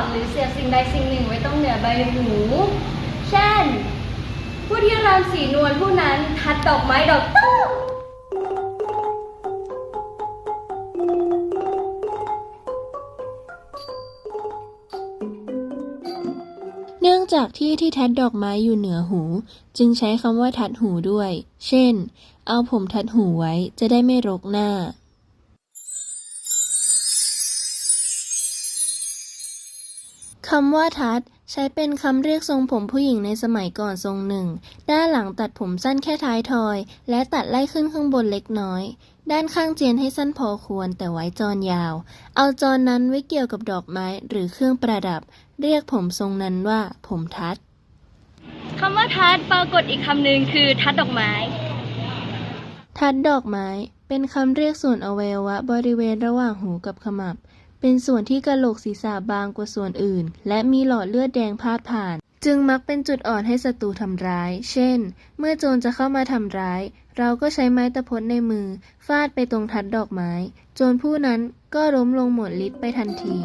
ดหรือเสียบสิ่งใดสิ่งหนึ่งไว้ตรงเหนือใบหู เช่น ผู้ที่รำสีนวลผู้นั้นทัดดอกไม้ดอกตู้เนื่องจากที่ที่ทัดดอกไม้อยู่เหนือหู จึงใช้คำว่าทัดหูด้วย เช่น เอาผมทัดหูไว้จะได้ไม่รกหน้า คำว่าทัดใช้เป็นคำเรียกทรงผมผู้หญิงในสมัยก่อนทรงหนึ่ง ด้านหลังตัดผมสั้นแค่ท้ายทอย และตัดไล่ขึ้นข้างบนเล็กน้อย ด้านข้างเจียนให้สั้นพอควรแต่ไว้จอนยาว เอาจอนนั้นไว้เกี่ยวกับดอกไม้หรือเครื่องประดับ เรียกผมทรงนั้นว่า ผมทัดคำว่าทัดปรากฏอีกคำหนึ่งคือทัดดอกไม้ ทัดดอกไม้ เป็นคำเรียกส่วนอวัยวะบริเวณระหว่างหูกับขมับ เป็นส่วนที่กะโหลกศีรษะบางกว่าส่วนอื่น และมีหลอดเลือดแดงพาดผ่าน จึงมักเป็นจุดอ่อนให้ศัตรูทำร้าย เช่น เมื่อโจรจะเข้ามาทำร้าย เราก็ใช้ไม้ตะพดในมือ ฟาดไปตรงทัดดอกไม้ โจรผู้นั้นก็ล้มลงหมดฤทธิ์ไปทันที